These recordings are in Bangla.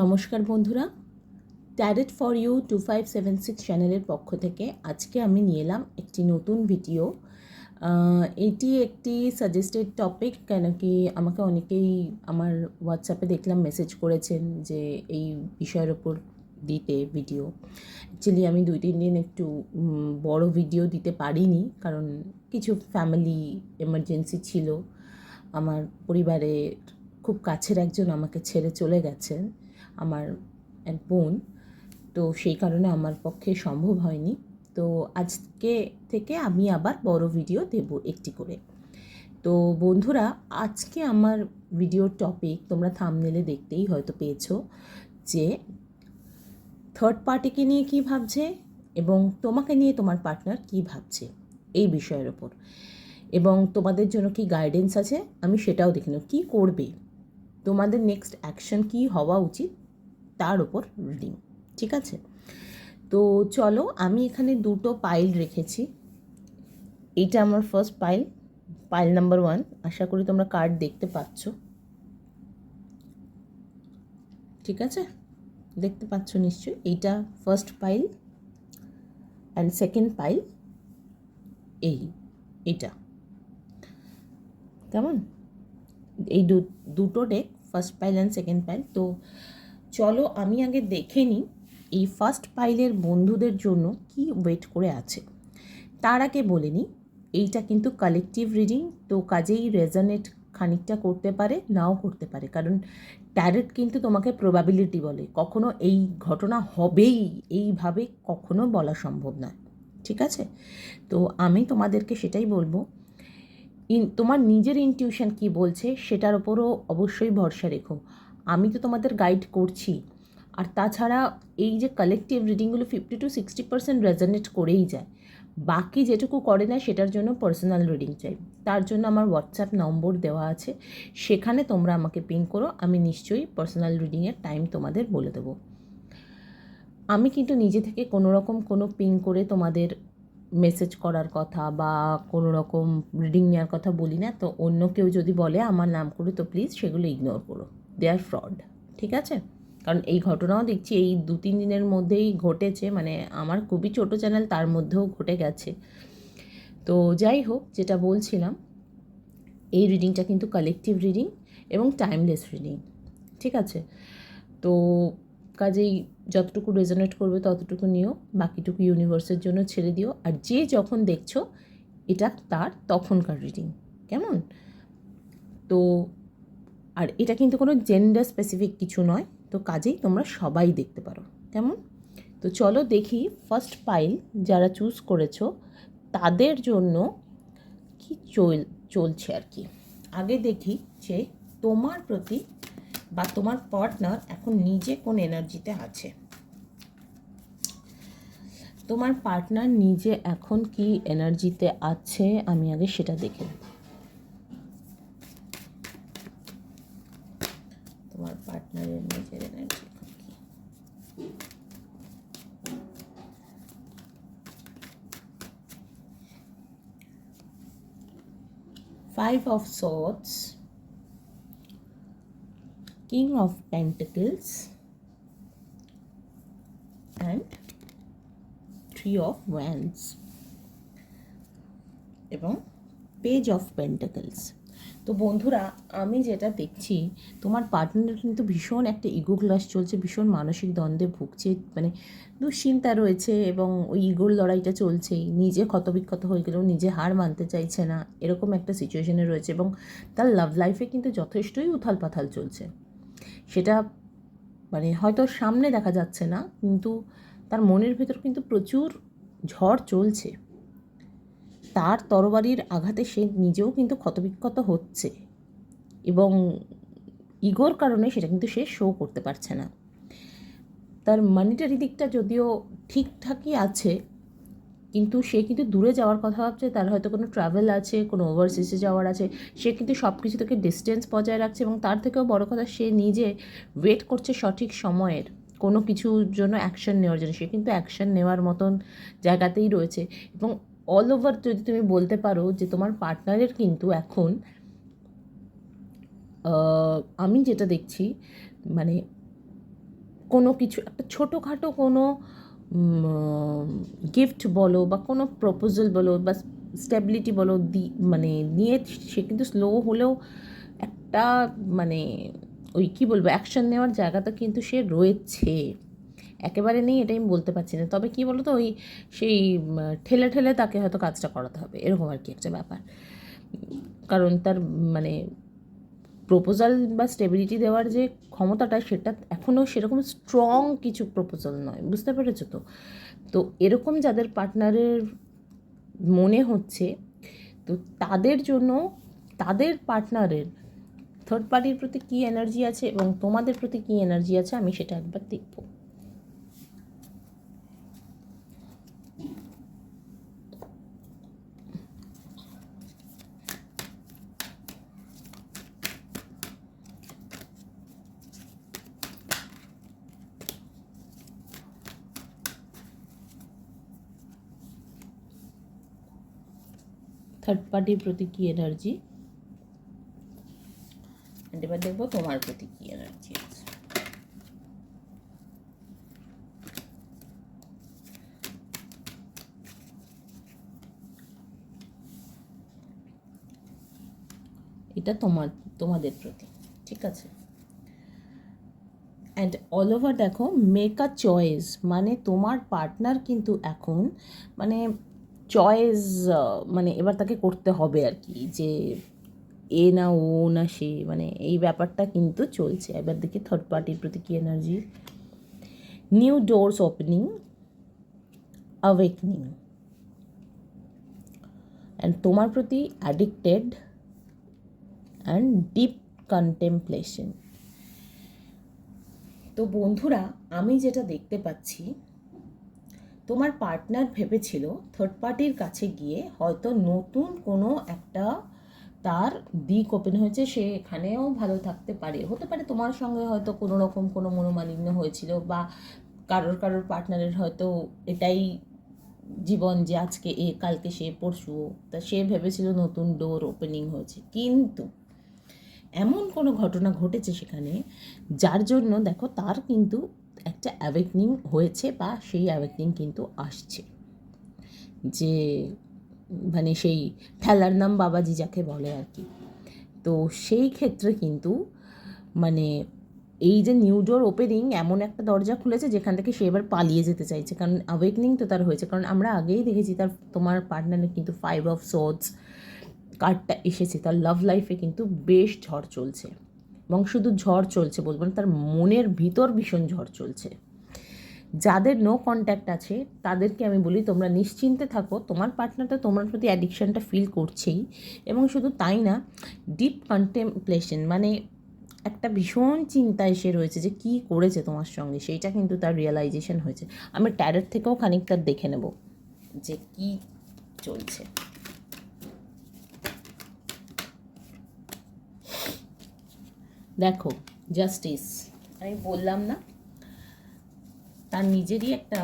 নমস্কার বন্ধুরা। Tarot for you two five seven six চ্যানেলের পক্ষ থেকে আজকে আমি নিয়ে এলাম একটি নতুন ভিডিও এটি একটি সাজেস্টেড টপিক কেন কি আমাকে অনেকেই আমার হোয়াটসঅ্যাপে দেখলাম মেসেজ করেছেন যে এই বিষয়ের ওপর দিতে ভিডিও অ্যাকচুয়ালি আমি দুই তিন দিন একটু বড় ভিডিও দিতে পারিনি কারণ কিছু ফ্যামিলি এমার্জেন্সি ছিল। আমার পরিবারের খুব কাছের একজন আমাকে ছেড়ে চলে গেছেন। আমার এক বোন, তো সেই কারণে আমার পক্ষে সম্ভব হয়নি। তো আজকে থেকে আমি আবার বড় ভিডিও দেব একটি করে। তো বন্ধুরা, আজকে আমার ভিডিওর টপিক তোমরা থামনেলে দেখতেই হয়তো পেয়েছ যে থার্ড পার্টিকে নিয়ে কী ভাবছে এবং তোমাকে নিয়ে তোমার পার্টনার কী ভাবছে এই বিষয়ের ওপর। এবং তোমাদের জন্য কি গাইডেন্স আছে আমি সেটাও দেখে নেব কী করবে? তোমাদের নেক্সট অ্যাকশন কী হওয়া উচিত? তার ওপর রিডিং ঠিক আছে? তো চলো আমি এখানে দুটো পাইল রেখেছি। এইটা আমার first pile pile number one আশা করি তোমরা কার্ড দেখতে পাচ্ছ। ঠিক আছে? দেখতে পাচ্ছ নিশ্চয়ই। এইটা first pile and second pile এই এটা কেমন? এই দুটো deck first pile and second pile তো চলো আমি আগে দেখে নিই এই ফার্স্ট পাইলের বন্ধুদের জন্য কি ওয়েট করে আছে। তার আগে বলে নিই, এইটা কিন্তু কালেকটিভ রিডিং তো কাজেই রেজনেট খানিকটা করতে পারে, নাও করতে পারে। কারণ ট্যারেট কিন্তু তোমাকে প্রবাবিলিটি বলে। কখনো এই ঘটনা হবেই, এইভাবে কখনো বলা সম্ভব নয় ঠিক আছে? তো আমি তোমাদেরকে সেটাই বলব। ইন, তোমার নিজের ইনটিউশন কি বলছে, সেটার ওপরও অবশ্যই ভরসা রেখো। আমি তো তোমাদের গাইড করছি। আর তাছাড়া এই যে collective রিডিংগুলো fifty to sixty percent resonate করেই যায়। বাকি যেটুকু করে না, সেটার জন্য পার্সোনাল রিডিং চাই। তার জন্য আমার হোয়াটসঅ্যাপ নম্বর দেওয়া আছে। সেখানে তোমরা আমাকে পিন করো, আমি নিশ্চয়ই পার্সোনাল রিডিংয়ের টাইম তোমাদের বলে দেবো। আমি কিন্তু নিজে থেকে কোনো রকম কোনো পিং করে তোমাদের মেসেজ করার কথা বা কোনো রকম রিডিং নেওয়ার কথা বলি না। তো অন্য কেউ যদি বলে আমার নাম করে, তো প্লিজ সেগুলো ইগনোর করো। দে আর ফ্রড ঠিক আছে? কারণ এই ঘটনাও দেখছি, এই দু তিন দিনের মধ্যেই ঘটেছে মানে আমার খুবই ছোট চ্যানেল, তার মধ্যেও ঘটে গেছে। তো যাই হোক, যেটা বলছিলাম, এই রিডিংটা কিন্তু কালেকটিভ রিডিং এবং টাইমলেস রিডিং ঠিক আছে? তো কাজেই যতটুকু রেজনেট করবে, ততটুকু নিও, বাকিটুকু ইউনিভার্সের জন্য ছেড়ে দিও, আর যে যখন দেখছ, এটা তার তখনকার রিডিং কেমন? তো আর এটা কিন্তু কোনো জেন্ডার স্পেসিফিক কিছু নয়, তো কাজেই তোমরা সবাই দেখতে পারো। কেমন? তো চলো দেখি ফার্স্ট পাইল যারা চুজ করেছ, তাদের জন্য কি চল, চলছে আর কি। আগে দেখি যে তোমার প্রতি বা তোমার পার্টনার এখন নিজে কোন এনার্জিতে আছে? তোমার পার্টনার নিজে এখন কি এনার্জিতে আছে? আমি আগে সেটা দেখে নেব। পার্টনারের নিজের এনার্জি এখন কি five of swords king of pentacles and three of wands এবং পেজ অফ পেন্টাকলস তো বন্ধুরা, আমি যেটা দেখছি, তোমার পার্টনার কিন্তু ভীষণ একটা ইগো ক্লাস চলছে, ভীষণ মানসিক দ্বন্দ্বে ভুগছে মানে দুশ্চিন্তা রয়েছে এবং ওই ইগোর লড়াইটা চলছেই নিজে ক্ষতবিক্ষত হয়ে গেলেও নিজে হার মানতে চাইছে না, এরকম একটা সিচুয়েশনে রয়েছে এবং তার লাভ লাইফে কিন্তু যথেষ্টই উথাল পাথাল চলছে। সেটা মানে হয়তো সামনে দেখা যাচ্ছে না, কিন্তু তার মনের ভেতর কিন্তু প্রচুর ঝড় চলছে। তার তরবারির আঘাতে সে নিজেও কিন্তু ক্ষতবিক্ষত হচ্ছে এবং ইগোর কারণে সেটা কিন্তু সে শো করতে পারছে না। তার মানিটারি দিকটা যদিও ঠিকঠাকই আছে, কিন্তু সে কিন্তু দূরে যাওয়ার কথা ভাবছে, তার হয়তো কোনো ট্রাভেল আছে, কোনো ওভারসিসে যাওয়ার আছে, সে কিন্তু সব কিছু থেকে ডিস্টেন্স বজায় রাখছে এবং তার থেকেও বড় কথা সে নিজে ওয়েট করছে সঠিক সময়ের, কোনো কিছুর জন্য অ্যাকশন নেওয়ার জন্য। সে কিন্তু অ্যাকশন নেওয়ার মতন জায়গাতেই রয়েছে এবং অল ওভার যদি তুমি বলতে পারো যে তোমার পার্টনারের কিন্তু এখন আমি যেটা দেখছি মানে কোনো কিছু, একটা ছোটোখাটো কোনো গিফট বলো বা কোনো প্রপোজাল বলো বা স্টেবিলিটি বলো দি মানে নিয়ে সে কিন্তু স্লো হলেও একটা মানে ওই কী বলব অ্যাকশন নেওয়ার জায়গাটা কিন্তু সে রয়েছে। একেবারে নেই, এটা আমি বলতে পারছি না। তবে কী বলো তো ওই সেই ঠেলে ঠেলে তাকে হয়তো কাজটা করাতে হবে, এরকম আর কি একটা ব্যাপার। কারণ তার মানে প্রপোজাল বা স্টেবিলিটি দেওয়ার যে ক্ষমতাটা, সেটা এখনও সেরকম স্ট্রং কিছু প্রপোজাল নয়, বুঝতে পেরেছ তো? তো এরকম যাদের পার্টনারের মনে হচ্ছে, তো তাদের জন্য তাদের পার্টনারের থার্ড পার্টির প্রতি কী এনার্জি আছে এবং তোমাদের প্রতি কী এনার্জি আছে, আমি সেটা একবার দেখব। থার্ড পার্টির প্রতি কী এনার্জি এবার দেখব তোমার প্রতি কী এনার্জি আছে। এটা তোমার, তোমাদের প্রতি ঠিক আছে? অ্যান্ড অল ওভার দেখো মেক আ চয়েস মানে তোমার পার্টনার কিন্তু এখন মানে চয়েস মানে এবার তাকে করতে হবে আর কি, যে এ না ও না সে মানে এই ব্যাপারটা কিন্তু চলছে। এবার দেখি থার্ড পার্টির প্রতি কী energy new doors opening awakening and তোমার প্রতি অ্যাডিক্টেড অ্যান্ড ডিপ কন্টেমপ্লেশন তো বন্ধুরা, আমি যেটা দেখতে পাচ্ছি তোমার পার্টনার ভেবেছিল থার্ড পার্টির কাছে গিয়ে হয়তো নতুন কোনো একটা তার দিক ওপেন হয়েছে, সে এখানেও ভালো থাকতে পারে। হতে পারে তোমার সঙ্গে হয়তো কোনো রকম কোনো মনোমালিন্য হয়েছিল বা কারোর কারোর পার্টনারের হয়তো এটাই জীবন যে আজকে এ, কালকে সে, পরশু তা সে ভেবেছিল নতুন ডোর ওপেনিং হয়েছে। কিন্তু এমন কোনো ঘটনা ঘটেছে সেখানে যার জন্য দেখো তার কিন্তু একটা অ্যাওয়েকনিং হয়েছে বা সেই অ্যাওয়েকনিং কিন্তু আসছে। যে মানে সেই ঠেলার নাম বাবাজি যাকে বলে আর কি। তো সেই ক্ষেত্রে কিন্তু মানে এই যে নিউ ডোর ওপেনিং এমন একটা দরজা খুলেছে যেখান থেকে সে এবার পালিয়ে যেতে চাইছে। কারণ অ্যাওয়েকনিং তো তার হয়েছে। কারণ আমরা আগেই দেখেছি তার, তোমার পার্টনারের কিন্তু ফাইভ অফ সোর্স কার্ডটা এসেছে। তার লাভ লাইফে কিন্তু বেশ ঝড় চলছে। এবং শুধু ঝড় চলছে বলব না, তার মনের ভিতর ভীষণ ঝড় চলছে। যাদের নো কন্ট্যাক্ট আছে, তাদেরকে আমি বলি তোমরা নিশ্চিন্তে থাকো, তোমার পার্টনারটা তোমার প্রতি অ্যাডিকশানটা ফিল করছেই, এবং শুধু তাই না ডিপ কন্টেমপ্লেশন মানে একটা ভীষণ চিন্তা এসে রয়েছে যে কি করেছে তোমার সঙ্গে, সেইটা কিন্তু তার রিয়েলাইজেশন হয়েছে। আমি ট্যারেট থেকেও খানিকটা দেখে নেব যে কি চলছে। দেখো জাস্টিস আমি বললাম না, তার নিজেরই একটা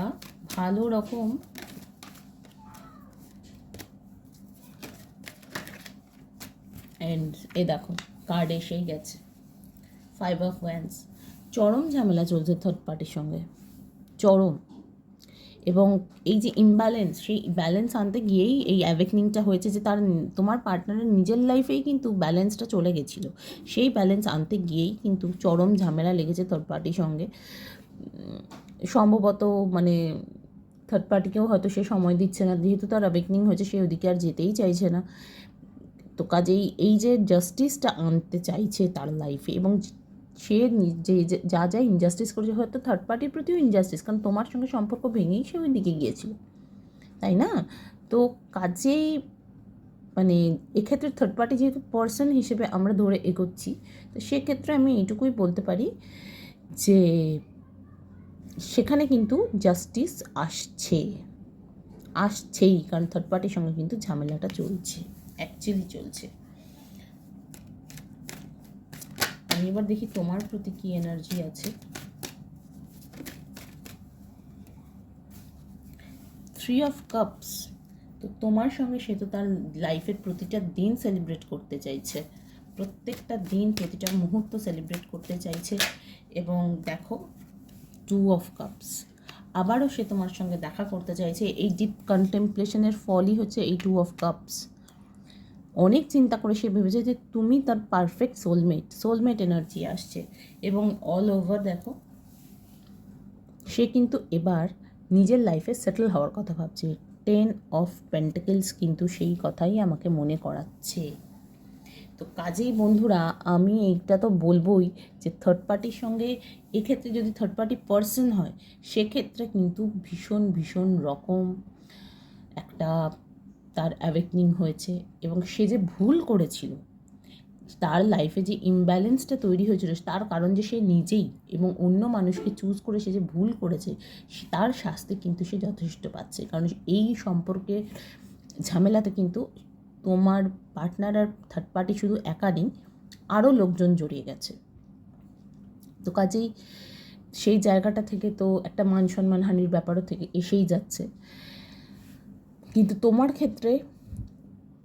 ভালো রকম অ্যান্ড এ দেখো কার্ড এসেই গেছে। ফাইভ অফ ওয়ান্স চরম ঝামেলা চলছে থার্ড পার্টির সঙ্গে। চরম। এবং এই যে ইমব্যালেন্স সেই ব্যালেন্স আনতে গিয়েই এই অ্যাওয়েকনিংটা হয়েছে যে তার, তোমার পার্টনারের নিজের লাইফেই কিন্তু ব্যালেন্সটা চলে গেছিল। সেই ব্যালেন্স আনতে গিয়েই কিন্তু চরম ঝামেলা লেগেছে থার্ড পার্টির সঙ্গে। সম্ভবত মানে থার্ড পার্টিকেও হয়তো সে সময় দিচ্ছে না, যেহেতু তার অ্যাওয়েকনিং হয়েছে সে ওদিকে আর যেতেই চাইছে না। তো কাজেই এই যে জাস্টিসটা আনতে চাইছে তার লাইফে এবং সে যে- যা যা ইনজাস্টিস করেছে হয়তো থার্ড পার্টির প্রতিও ইনজাস্টিস কারণ তোমার সঙ্গে সম্পর্ক ভেঙেই সে ওই দিকে গিয়েছিল। তাই না? তো কাজেই মানে এক্ষেত্রে থার্ড পার্টি যেহেতু পার্সন হিসেবে আমরা ধরে এগোচ্ছি, তো সেক্ষেত্রে আমি এইটুকুই বলতে পারি যে সেখানে কিন্তু জাস্টিস আসছে, আসছেই, কারণ থার্ড পার্টির সঙ্গে কিন্তু ঝামেলাটা চলছে অ্যাকচুয়ালি চলছে। আমি এবার দেখি তোমার প্রতি কি এনার্জি আছে। থ্রি অফ কাপস তো তোমার সঙ্গে সে তো তার লাইফের প্রতিটা দিন সেলিব্রেট করতে চাইছে। প্রত্যেকটা দিন, প্রতিটা মুহূর্ত সেলিব্রেট করতে চাইছে। এবং দেখো টু অফ কাপস আবারও সে তোমার সঙ্গে দেখা করতে চাইছে। এই ডিপ কন্টেম্পলেশনের ফলই হচ্ছে এই টু অফ কাপস অনেক চিন্তা করে সে ভেবেছে যে তুমি তার পারফেক্ট সোলমেট সোলমেট এনার্জি আসছে। এবং অল ওভার দেখো, সে কিন্তু এবার নিজের লাইফে সেটেল হওয়ার কথা ভাবছে। টেন অফ পেন্টিকেলস কিন্তু সেই কথাই আমাকে মনে করাচ্ছে। তো কাজেই বন্ধুরা, আমি এইটা তো বলবোই যে থার্ড পার্টির সঙ্গে এক্ষেত্রে যদি থার্ড পার্টি পার্সন হয়, সেক্ষেত্রে কিন্তু ভীষণ ভীষণ রকম একটা তার অ্যাওয়েকনিং হয়েছে এবং সে যে ভুল করেছিল, তার লাইফে যে ইমব্যালেন্সটা তৈরি হয়েছিল, তার কারণ যে সে নিজেই এবং অন্য মানুষকে চুজ করে সে যে ভুল করেছে তার শাস্তি কিন্তু সে যথেষ্ট পাচ্ছে। কারণ এই সম্পর্কে ঝামেলাতে কিন্তু তোমার পার্টনার আর থার্ড পার্টি শুধু একা নেই আরও লোকজন জড়িয়ে গেছে। তো কাজেই সেই জায়গাটা থেকে তো একটা মান সম্মান হানির ব্যাপারও থেকে এসেই যাচ্ছে। কিন্তু তোমার ক্ষেত্রে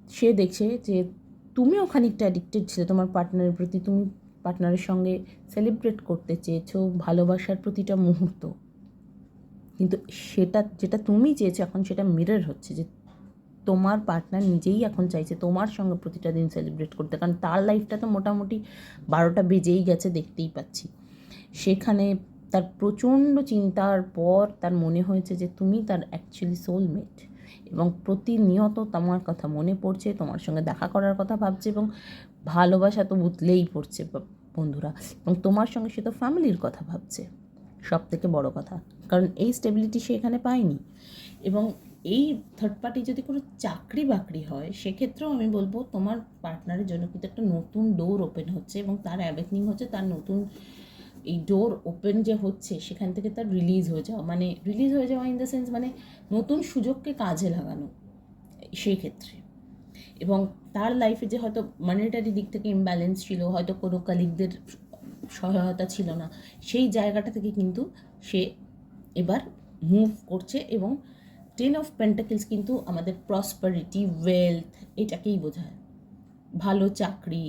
সে দেখছে যে তুমিও খানিকটা অ্যাডিক্টেড ছিলে, তোমার পার্টনারের প্রতি, তুমি পার্টনারের সঙ্গে সেলিব্রেট করতে চেয়েছো, ভালোবাসার প্রতিটা মুহূর্ত। কিন্তু সেটা, যেটা তুমি চেয়েছো এখন সেটা মিরর হচ্ছে যে তোমার পার্টনার নিজেই এখন চাইছে তোমার সঙ্গে প্রতিটা দিন সেলিব্রেট করতে। কারণ তার লাইফটা তো মোটামুটি বারোটা বেজেই গেছে দেখতেই পাচ্ছি। সেখানে তার প্রচণ্ড চিন্তার পর তার মনে হয়েছে যে তুমি তার অ্যাকচুয়ালি সোলমেট এবং প্রতিনিয়ত তোমার কথা মনে পড়ছে, তোমার সঙ্গে দেখা করার কথা ভাবছে এবং ভালোবাসা তো উতলেই পড়ছে বন্ধুরা। এবং তোমার সঙ্গে সে তো ফ্যামিলির কথা ভাবছে। সব থেকে বড় কথা। কারণ এই স্টেবিলিটি সে এখানে পায়নি। এবং এই থার্ড পার্টি যদি কোনো চাকরি বাকরি হয়, সেক্ষেত্রেও আমি বলব তোমার পার্টনারের জন্য কিন্তু একটা নতুন ডোর ওপেন হচ্ছে এবং তার অ্যাওয়েকনিং হচ্ছে, তার নতুন এই ডোর ওপেন যে হচ্ছে, সেখান থেকে তার রিলিজ হয়ে যাওয়া। মানে রিলিজ হয়ে যাওয়া ইন দ্য সেন্স মানে নতুন সুযোগকে কাজে লাগানো সেই ক্ষেত্রে। এবং তার লাইফে যে হয়তো মানিটারি দিক থেকে ইমব্যালেন্স ছিল, হয়তো কোনো কালিগদের সহায়তা ছিল না, সেই জায়গাটা থেকে কিন্তু সে এবার মুভ করছে এবং টেন অফ পেন্টাকেলস কিন্তু আমাদের প্রসপারিটি ওয়েলথ এটাকেই বোঝায়। ভালো চাকরি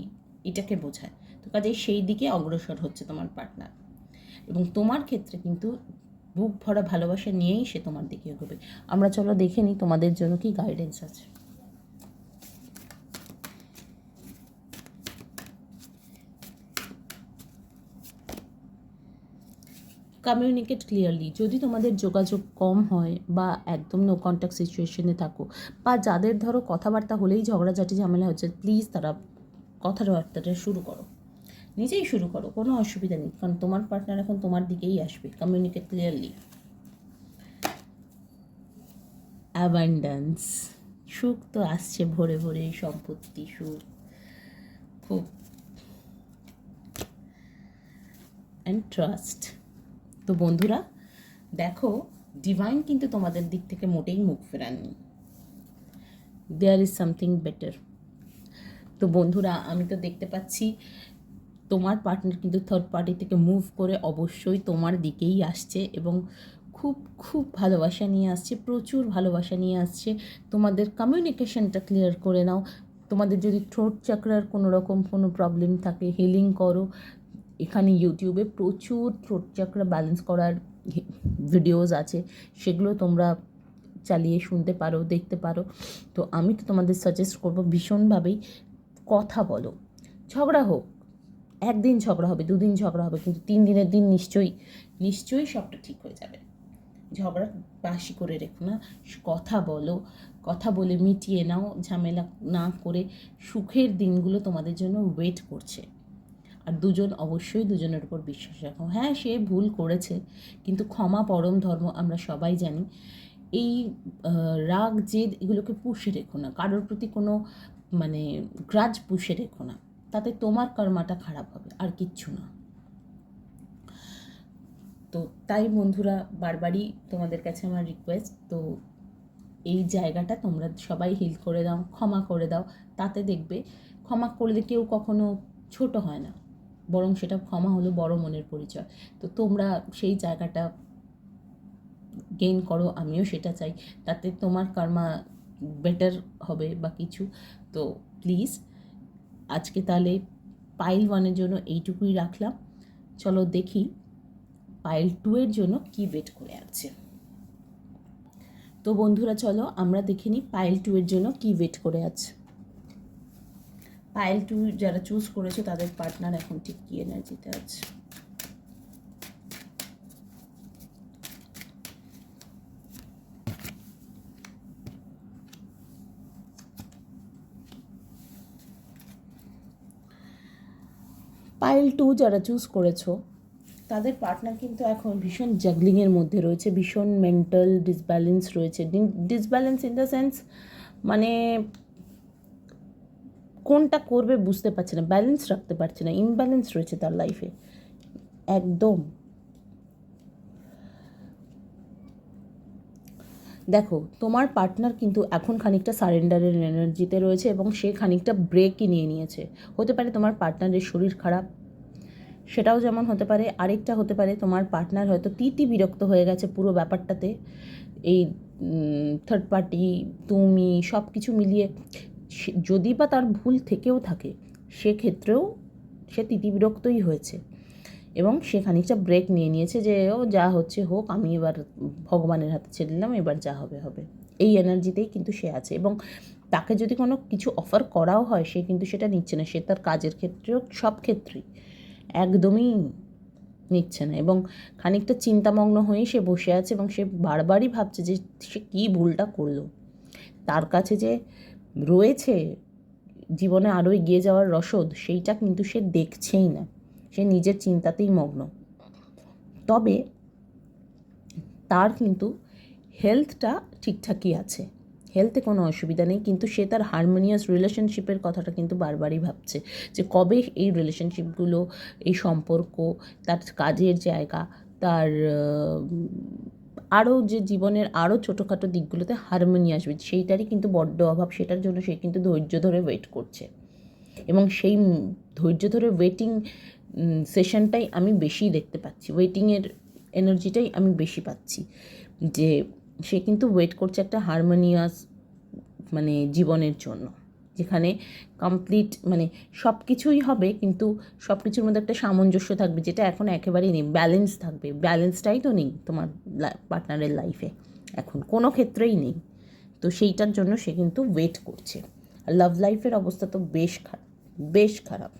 এটাকে বোঝায়। তো কাজেই সেই দিকে অগ্রসর হচ্ছে তোমার পার্টনার এবং তোমার ক্ষেত্রে কিন্তু বুক ভরা ভালোবাসা নিয়েই সে তোমার দিকে এগোবে। আমরা চলো দেখে নিই তোমাদের জন্য কি গাইডেন্স আছে। কমিউনিকেট ক্লিয়ারলি যদি তোমাদের যোগাযোগ কম হয় বা একদম নো কন্ট্যাক্ট সিচুয়েশনে থাকো বা যাদের ধরো কথাবার্তা হলেই ঝগড়াঝাটি ঝামেলা হচ্ছে প্লিজ তারা কথাবার্তাটা শুরু করো। নিজেই শুরু করো, কোনো অসুবিধা নেই। কারণ তোমার পার্টনার এখন তোমার দিকেই আসবে কমিউনিকেট ক্লিয়ারলি অ্যাবান্ডান্স সুখ তো আসছে ভরে ভরে, সম্পত্তি, সুখ। খুব। অ্যান্ড ট্রাস্ট তো বন্ধুরা, দেখো ডিভাইন কিন্তু তোমাদের দিক থেকে মোটেই মুখ ফেরাননি। দেয়ার ইজ সামথিং বেটার তো বন্ধুরা, আমি তো দেখতে পাচ্ছি তোমার পার্টনার কিন্তু থার্ড পার্টি থেকে মুভ করে অবশ্যই তোমার দিকেই আসছে এবং খুব খুব ভালোবাসা নিয়ে আসছে, প্রচুর ভালোবাসা নিয়ে আসছে। তোমাদের কমিউনিকেশনটা ক্লিয়ার করে নাও। তোমাদের যদি থ্রোট চাকরার কোনো রকম কোনো প্রবলেম থাকে হিলিং করো। এখানে ইউটিউবে প্রচুর থ্রোট চাকরা ব্যালেন্স করার ভিডিওস আছে। সেগুলো তোমরা চালিয়ে শুনতে পারো, দেখতে পারো। তো আমি তো তোমাদের সাজেস্ট করব ভীষণভাবেই কথা বলো। ঝগড়া হোক একদিন ঝগড়া হবে, দুদিন ঝগড়া হবে, কিন্তু তিন দিনের দিন নিশ্চয়ই নিশ্চয়ই সবটা ঠিক হয়ে যাবে। ঝগড়া বাসি করে রেখো না, কথা বলো, কথা বলে মিটিয়ে নাও, ঝামেলা না করে সুখের দিনগুলো তোমাদের জন্য ওয়েট করছে। আর দুজন, অবশ্যই দুজনের উপর বিশ্বাস রাখো। হ্যাঁ সে ভুল করেছে, কিন্তু ক্ষমা পরম ধর্ম আমরা সবাই জানি। এই রাগ, জেদ এগুলোকে পুষে রেখো না, কারোর প্রতি কোনো মানে গ্রাজ পুষে রেখো না। তাতে তোমার কর্মাটা খারাপ হবে, আর কিচ্ছু না। তো তাই বন্ধুরা, বারবারই তোমাদের কাছে আমার রিকোয়েস্ট তো এই জায়গাটা তোমরা সবাই হিল করে দাও, ক্ষমা করে দাও, তাতে দেখবে ক্ষমা করলে কেউ কখনো ছোট হয় না, বরং সেটা ক্ষমা হলো বড় মনের পরিচয়। তো তোমরা সেই জায়গাটা গেইন করো, আমিও সেটা চাই, তাতে তোমার কর্মা বেটার হবে বা কিছু। তো প্লিজ আজকে তাহলে পাইল ওয়ানের জন্য এইটুকুই রাখলাম। চলো দেখি পাইল টু এর জন্য কি ওয়েট করে আছে। তো বন্ধুরা চলো আমরা দেখে নিই পাইল টু এর জন্য কি ওয়েট করে আছে। পাইল টু যারা চুজ করেছে তাদের পার্টনার এখন ঠিক কি এনার্জিতে আছে। পাইল টু যারা চুজ করেছ, তাদের পার্টনার কিন্তু এখন ভীষণ জাগলিংয়ের মধ্যে রয়েছে, ভীষণ মেন্টাল ডিসব্যালেন্স রয়েছে। ডিসব্যালেন্স ইন দ্য সেন্স মানে কোনটা করবে বুঝতে পারছে না ব্যালেন্স রাখতে পারছে না ইমব্যালেন্স রয়েছে তার লাইফে একদম। দেখো, তোমার পার্টনার কিন্তু এখন খানিকটা সারেন্ডারের এনার্জিতে রয়েছে এবং সে খানিকটা ব্রেকই নিয়ে নিয়েছে। হতে পারে তোমার পার্টনারের শরীর খারাপ সেটাও যেমন হতে পারে, আরেকটা হতে পারে, তোমার পার্টনার হয়তো তিতি বিরক্ত হয়ে গেছে পুরো ব্যাপারটাতে। এই থার্ড পার্টি তুমি সব কিছু মিলিয়ে যদি বা তার ভুল থেকেও থাকে, সেক্ষেত্রেও সে তিতি বিরক্তই হয়েছে। এবং সে খানিকটা ব্রেক নিয়ে নিয়েছে যে, ও যা হচ্ছে হোক, আমি এবার ভগবানের হাতে ছেড়ে দিলাম, এবার যা হবে হবে। এই এনার্জিতেই কিন্তু সে আছে এবং তাকে যদি কোনো কিছু অফার করাও হয়, সে কিন্তু সেটা নিচ্ছে না। সে তার কাজের ক্ষেত্রেও সব ক্ষেত্রেই। একদমই নিচ্ছে না এবং খানিকটা চিন্তামগ্ন হয়েই সে বসে আছে এবং সে বারবারই ভাবছে যে সে কী ভুলটা করল। তার কাছে যে রয়েছে জীবনে আরও এগিয়ে যাওয়ার রসদ, সেইটা কিন্তু সে দেখছেই না। সে নিজের চিন্তাতেই মগ্ন। তবে তার কিন্তু হেলথটা ঠিকঠাকই আছে। হেলথে কোনো অসুবিধা নেই, কিন্তু সে তার হারমোনিয়াস রিলেশনশিপের কথাটা কিন্তু বারবারই ভাবছে যে কবে এই রিলেশনশিপগুলো এই সম্পর্ক, তার কাজের জায়গা, তার আরও যে জীবনের আরও ছোটোখাটো দিকগুলোতে হারমোনি আসবে, সেইটারই কিন্তু বড্ড অভাব, সেটার জন্য সে কিন্তু ধৈর্য ধরে ওয়েট করছে। এবং সেই ধৈর্য ধরে ওয়েটিং সেশনটাই আমি বেশি দেখতে পাচ্ছি ওয়েটিংয়ের এনার্জিটাই আমি বেশি পাচ্ছি যে সে কিন্তু ওয়েট করছে একটা হারমোনিয়াস মানে জীবনের জন্য। যেখানে কমপ্লিট মানে সব কিছুই হবে, কিন্তু সব কিছুর মধ্যে একটা সামঞ্জস্য থাকবে, যেটা এখন একেবারেই নেই। ব্যালেন্স থাকবে। ব্যালেন্সটাই তো নেই তোমার পার্টনারের লাইফে এখন কোনো ক্ষেত্রেই নেই। তো সেইটার জন্য সে কিন্তু ওয়েট করছে। আর লাভ লাইফের অবস্থা তো বেশ খারাপ বেশ খারাপ।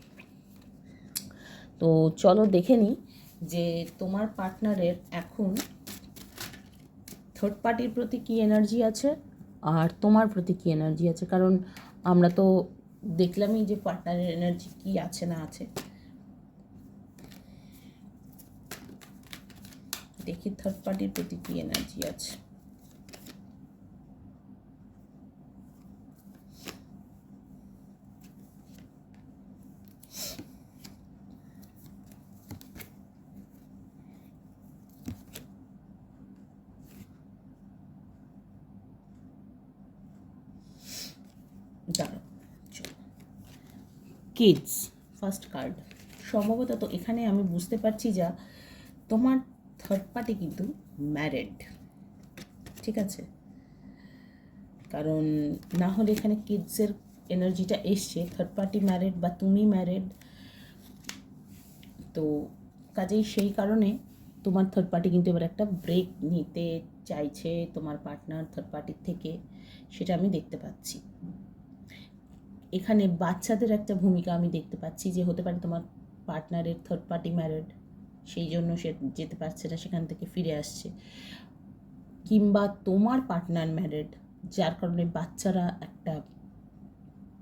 তো চলো দেখে নিই যে তোমার পার্টনারের এখন থার্ড পার্টির প্রতি কী এনার্জি আছে? আর তোমার প্রতি কী এনার্জি আছে? কারণ আমরা তো দেখলামই যে পার্টনারের এনার্জি কী আছে না আছে। দেখি থার্ড পার্টির প্রতি কী এনার্জি আছে। কিডস ফার্স্ট কার্ড সম্ভবত এখানে আমি বুঝতে পারছি যা, তোমার থার্ড পার্টি কিন্তু ম্যারেড ঠিক আছে? কারণ না হলে এখানে কিডসের এনার্জিটা এসছে থার্ড পার্টি ম্যারেড বা তুমি ম্যারেড তো কাজেই সেই কারণে তোমার থার্ড পার্টি কিন্তু এবার একটা ব্রেক নিতে চাইছে তোমার পার্টনার থার্ড পার্টির থেকে, সেটা আমি দেখতে পাচ্ছি। এখানে বাচ্চাদের একটা ভূমিকা আমি দেখতে পাচ্ছি যে হতে পারে তোমার পার্টনারের থার্ড পার্টি ম্যারেড সেই জন্য সে যেতে পারছে না, সেখান থেকে ফিরে আসছে। কিংবা তোমার পার্টনার ম্যারেড যার কারণে বাচ্চারা একটা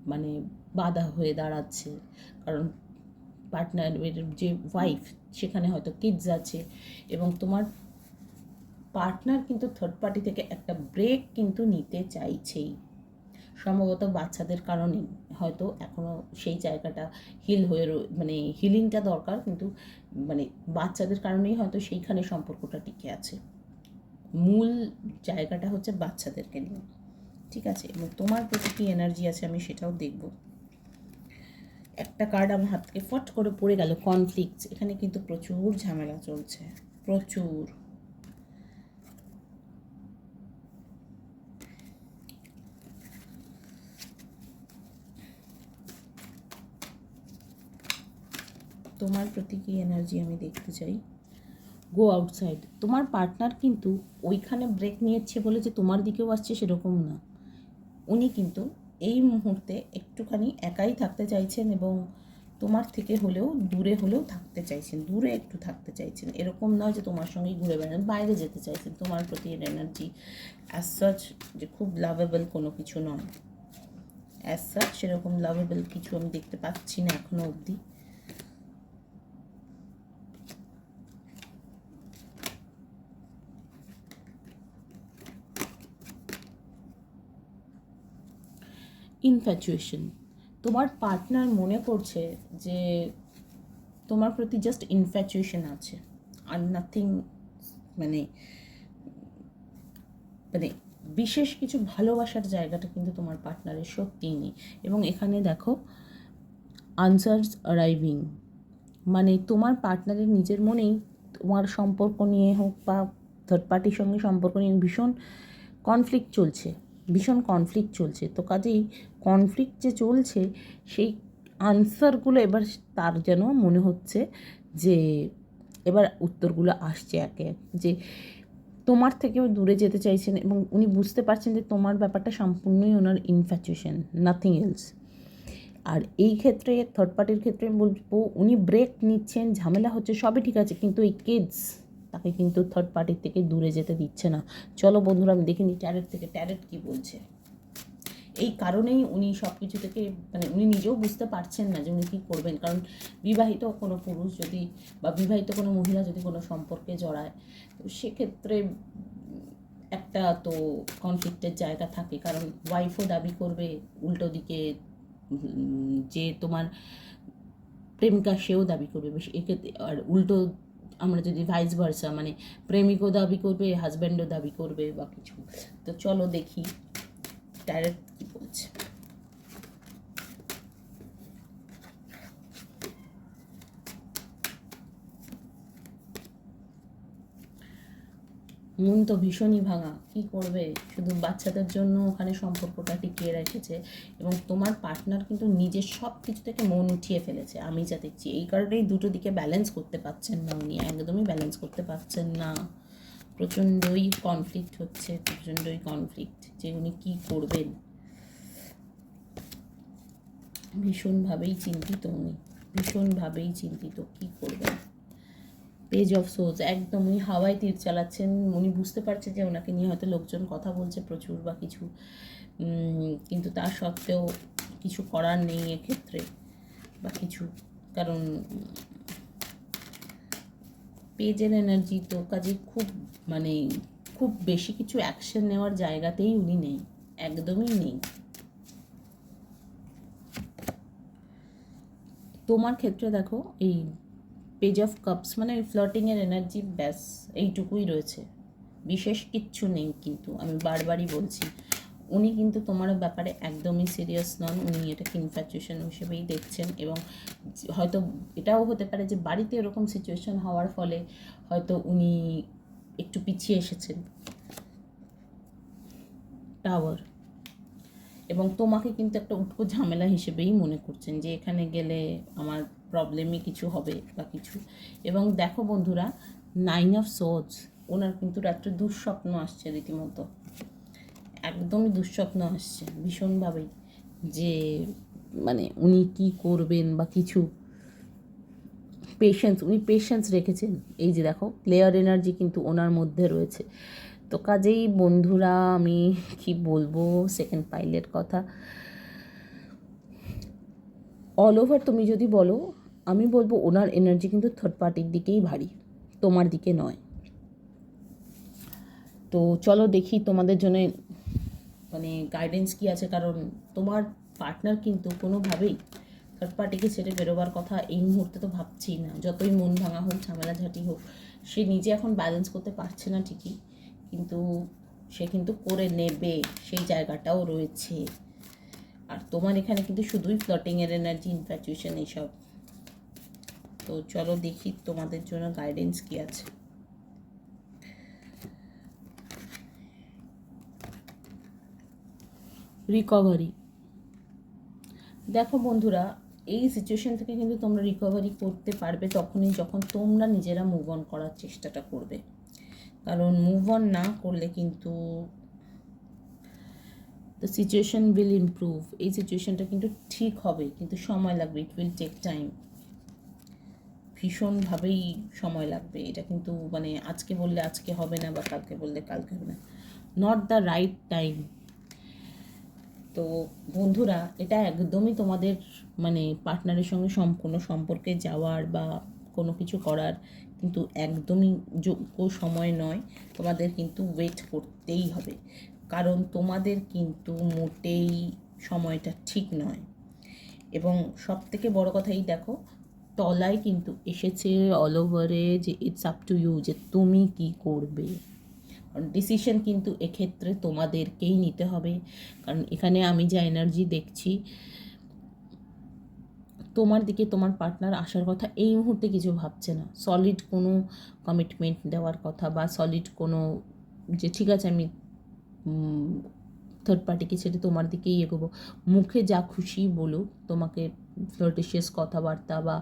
মানে বাধা হয়ে দাঁড়াচ্ছে। কারণ পার্টনারের যে ওয়াইফ সেখানে হয়তো কিডস আছে এবং তোমার পার্টনার কিন্তু থার্ড পার্টি থেকে একটা ব্রেক কিন্তু নিতে চাইছেই। সম্ভবত বাচ্চাদের কারণেই হয়তো এখনও সেই জায়গাটা হিল হয়ে মানে হিলিংটা দরকার, কিন্তু মানে বাচ্চাদের কারণেই হয়তো সেইখানে সম্পর্কটা টিকে আছে। মূল জায়গাটা হচ্ছে বাচ্চাদেরকে নিয়ে। ঠিক আছে? এবং তোমার প্রতি কী এনার্জি আছে আমি সেটাও দেখব। একটা কার্ড আমার হাত থেকে ফট করে পড়ে গেল কনফ্লিক্টস এখানে কিন্তু প্রচুর ঝামেলা চলছে। প্রচুর। তোমার প্রতি কী এনার্জি আমি দেখতে চাই? গো আউটসাইড তোমার পার্টনার কিন্তু ওইখানে ব্রেক নিয়েছে বলে যে তোমার দিকেও আসছে সেরকম না। উনি কিন্তু এই মুহূর্তে একটুখানি একাই থাকতে চাইছেন এবং তোমার থেকে হলেও দূরে হলেও থাকতে চাইছেন, দূরে একটু থাকতে চাইছেন। এরকম নয় যে তোমার সঙ্গে ঘুরে বেড়ান, বাইরে যেতে চাইছেন। তোমার প্রতি এর এনার্জি অ্যাজ সাচ যে খুব লাভেবল কোনো কিছু নয়। অ্যাজ সাচ সেরকম লাভেবল কিছু আমি দেখতে পাচ্ছি না এখনও অবধি। ইনফ্যাচুয়েশন তোমার পার্টনার মনে করছে যে তোমার প্রতি জাস্ট ইনফ্যাচুয়েশন আছে আর নাথিং মানে মানে বিশেষ কিছু ভালোবাসার জায়গাটা কিন্তু তোমার পার্টনারের সত্যিই নেই। এবং এখানে দেখো আনসার্স অ্যারাইভিং মানে তোমার পার্টনারের নিজের মনেই তোমার সম্পর্ক নিয়ে হোক বা থার্ড পার্টির সঙ্গে সম্পর্ক নিয়ে ভীষণ কনফ্লিক্ট চলছে। ভীষণ কনফ্লিক্ট চলছে। তো কাজেই কনফ্লিক্ট যে চলছে, সেই আনসারগুলো এবার তার যেন মনে হচ্ছে যে, এবার উত্তরগুলো আসছে একে। যে তোমার থেকেও দূরে যেতে চাইছেন এবং উনি বুঝতে পারছেন যে তোমার ব্যাপারটা সম্পূর্ণই ওনার ইনফ্যাচুয়েশন নাথিং এলস আর এই ক্ষেত্রে থার্ড পার্টির ক্ষেত্রে বলব, উনি ব্রেক নিচ্ছেন, ঝামেলা হচ্ছে, সবই ঠিক আছে, কিন্তু এই কিডস তাকে কিন্তু থার্ড পার্টির থেকে দূরে যেতে দিচ্ছে না। চলো বন্ধুরা, আমি দেখিনি ট্যারেট থেকে ট্যারেট কি বলছে। এই কারণেই উনি সব কিছু থেকে মানে উনি নিজেও বুঝতে পারছেন না যে উনি কী করবেন। কারণ বিবাহিত কোনো পুরুষ যদি বা বিবাহিত কোনো মহিলা যদি কোনো সম্পর্কে জড়ায়, তো সেক্ষেত্রে একটা তো কনফ্লিক্টের জায়গা থাকে। কারণ ওয়াইফও দাবি করবে উল্টো দিকে যে তোমার প্রেমিকা সেও দাবি করবে। বেশ, এক্ষেত্রে আর উল্টো আমরা যদি ভাইস ভার্সা মানে প্রেমিকও দাবি করবে হাজব্যান্ডও দাবি করবে বা কিছু। তো চলো দেখি ডাইরেক্ট কী বলছে। মন তো ভীষণই ভাঙা। কি করবে? শুধু বাচ্চাদের জন্য ওখানে সম্পর্কটা টিকিয়ে রেখেছে এবং তোমার পার্টনার কিন্তু নিজের সব কিছু থেকে মন উঠিয়ে ফেলেছে। আমি যা দেখছি, এই কারণেই দুটো দিকে ব্যালেন্স করতে পারছেন না উনি, একদমই ব্যালেন্স করতে পারছেন না। প্রচণ্ডই কনফ্লিক্ট হচ্ছে, প্রচণ্ডই কনফ্লিক্ট যে উনি কী করবেন? ভীষণভাবেই চিন্তিত উনি, ভীষণভাবেই চিন্তিত কী করবেন? পেজ অফ সোজ একদম উনি হাওয়ায় তীর চালাচ্ছেন, উনি বুঝতে পারছে যে ওনাকে নিয়ে হয়তো লোকজন কথা বলছে প্রচুর বা কিছু। কিন্তু তা সত্ত্বেও কিছু করার নেই এক্ষেত্রে বা কিছু। কারণ পেজের এনার্জি তো কাজে খুব মানে খুব বেশি কিছু অ্যাকশন নেওয়ার জায়গাতেই উনি নেই, একদমই নেই। তোমার ক্ষেত্রে দেখো এই পেজ অফ কাপস মানে ওই ফ্লটিংয়ের এনার্জি, ব্যাস, এইটুকুই রয়েছে। বিশেষ কিচ্ছু নেই কিন্তু, আমি বারবারই বলছি। উনি কিন্তু তোমার ব্যাপারে একদমই সিরিয়াস নন, উনি এটাকে ইনফ্যাচুয়েশন হিসেবেই দেখছেন এবং হয়তো এটাও হতে পারে যে বাড়িতে এরকম সিচুয়েশন হওয়ার ফলে হয়তো উনি একটু পিছিয়ে এসেছেন। টাওয়ার এবং তোমাকে কিন্তু একটা উটকো ঝামেলা হিসেবেই মনে করছেন যে এখানে গেলে আমার প্রবলেমই কিছু হবে বা কিছু। এবং দেখো বন্ধুরা নাইন অফ সোজ ওনার কিন্তু রাত্রে দুঃস্বপ্ন আসছে রীতিমতো। একদমই দুঃস্বপ্ন আসছে ভীষণভাবেই যে মানে উনি কি করবেন বা কিছু। পেশেন্স উনি পেশেন্স রেখেছেন। এই যে দেখো প্লেয়ার এনার্জি কিন্তু ওনার মধ্যে রয়েছে। তো কাজেই বন্ধুরা, আমি কি বলব সেকেন্ড পাইলের কথা। অল ওভার তুমি যদি বলো আমি বলব ওনার এনার্জি কিন্তু থার্ড পার্টির দিকেই ভারী, তোমার দিকে নয়। তো চলো দেখি তোমাদের জন্য মানে গাইডেন্স কী আছে, কারণ তোমার পার্টনার কিন্তু কোনোভাবেই থার্ড পার্টিকে ছেড়ে বেরোবার কথা এই মুহূর্তে তো ভাবছি না। যতই মন ভাঙা হোক ঝামেলা ঝাঁটি হোক, সে নিজে এখন ব্যালেন্স করতে পারছে না ঠিকই, কিন্তু সে কিন্তু করে নেবে, সেই জায়গাটাও রয়েছে। আর তোমার এখানে কিন্তু শুধুই ফ্লটিংয়ের এনার্জি ইনফ্যাচুয়েশন এইসব। তো চলো দেখি তোমাদের জন্য গাইডেন্স কী আছে। রিকভারি দেখো বন্ধুরা, এই সিচুয়েশন থেকে কিন্তু তোমরা রিকভারি করতে পারবে তখনই যখন তোমরা নিজেরা মুভ অন করার চেষ্টাটা করবে। কারণ মুভ অন না করলে কিন্তু দ্য সিচুয়েশন উইল ইমপ্রুভ এই সিচুয়েশনটা কিন্তু ঠিক হবে, কিন্তু সময় লাগবে ইট উইল টেক টাইম ভীষণভাবেই সময় লাগবে। এটা কিন্তু মানে আজকে বললে আজকে হবে না বা কালকে বললে কালকে হবে না। নট দ্য রাইট টাইম তো বন্ধুরা, এটা একদমই তোমাদের মানে পার্টনারের সঙ্গে সম্পূর্ণ সম্পর্কে যাওয়ার বা কোনো কিছু করার কিন্তু একদমই যোগ্য সময় নয়। তোমাদের কিন্তু ওয়েট করতেই হবে। কারণ তোমাদের কিন্তু মোটেই সময়টা ঠিক নয়। এবং সব থেকে বড় কথা এই দেখো তলায় কিন্তু এসেছে অল ওভারে যে ইটস আপ টু ইউ যে তুমি কি করবে? কারণ ডিসিশন কিন্তু এক্ষেত্রে তোমাদেরকেই নিতে হবে। কারণ এখানে আমি যা এনার্জি দেখছি, তোমার দিকে তোমার পার্টনার আসার কথা এই মুহূর্তে কিছু ভাবছে না। সলিড কোনো কমিটমেন্ট দেওয়ার কথা বা সলিড কোনো যে ঠিক আছে আমি থার্ড পার্টিকে ছেড়ে তোমার দিকেই এগোবো, মুখে যা খুশি বলুক, তোমাকে ফ্লার্টিশিয়াস কথাবার্তা বা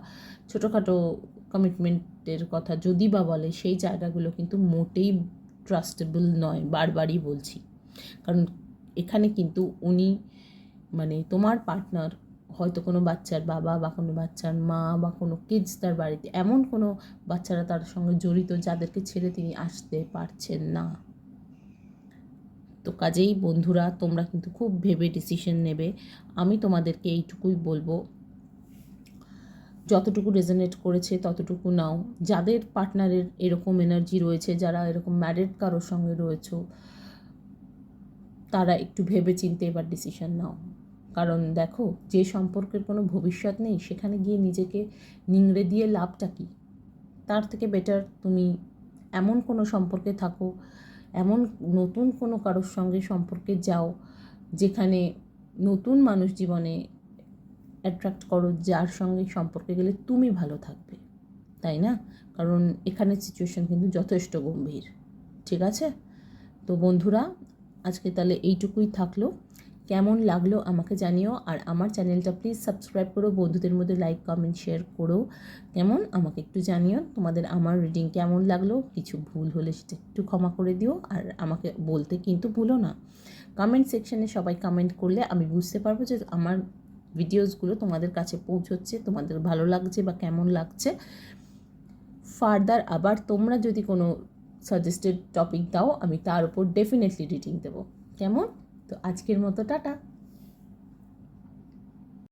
ছোটোখাটো কমিটমেন্টের কথা যদি বা বলে, সেই জায়গাগুলো কিন্তু মোটেই ট্রাস্টেবল নয়, বারবারই বলছি। কারণ এখানে কিন্তু উনি মানে তোমার পার্টনার হয়তো কোনো বাচ্চার বাবা বা কোনো বাচ্চার মা বা কোনো কিডস তার বাড়িতে, এমন কোনো বাচ্চারা তার সঙ্গে জড়িত যাদেরকে ছেড়ে তিনি আসতে পারছেন না। তো কাজেই বন্ধুরা, তোমরা কিন্তু খুব ভেবে ডিসিশন নেবে। আমি তোমাদেরকে এইটুকুই বলব যতটুকু রেজনেট করেছে, ততটুকু নাও। যাদের পার্টনারের এরকম এনার্জি রয়েছে, যারা এরকম ম্যারিড কারোর সঙ্গে রয়েছে, তারা একটু ভেবে চিনতে এবার ডিসিশন নাও। কারণ দেখো, যে সম্পর্কের কোনো ভবিষ্যৎ নেই, সেখানে গিয়ে নিজেকে নিংড়ে দিয়ে লাভটা কী? তার থেকে বেটার তুমি এমন কোনো সম্পর্কে থাকো, এমন নতুন কোনো কারোর সঙ্গে সম্পর্কে যাও, যেখানে নতুন মানুষ জীবনে অ্যাট্রাক্ট করো যার সঙ্গে সম্পর্কে গেলে তুমি ভালো থাকবে, তাই না? কারণ এখানে সিচুয়েশন কিন্তু যথেষ্ট গম্ভীর, ঠিক আছে? তো বন্ধুরা, আজকে তাহলে এইটুকুই থাকল। কেমন লাগল আমাকে জানিও, আর আমার চ্যানেলটা প্লিজ সাবস্ক্রাইব করো, বন্ধুদের মধ্যে লাইক কমেন্ট শেয়ার করো। কেমন? আমাকে একটু জানিও, তোমাদের আমার রিডিং কেমন লাগল? কিছু ভুল হলে সেটা একটু ক্ষমা করে দিও, আর আমাকে বলতে কিন্তু ভুলো না। কমেন্ট সেকশনে সবাই কমেন্ট করলে আমি বুঝতে পারব যে আমার ভিডিওসগুলো তোমাদের কাছে পৌঁছচ্ছে, তোমাদের ভালো লাগছে বা কেমন লাগছে। ফার্দার আবার তোমরা যদি কোনো সাজেস্টেড টপিক দাও, আমি তার উপর ডেফিনেটলি রিডিং দেবো। কেমন? তো আজকের মতো, টাটা।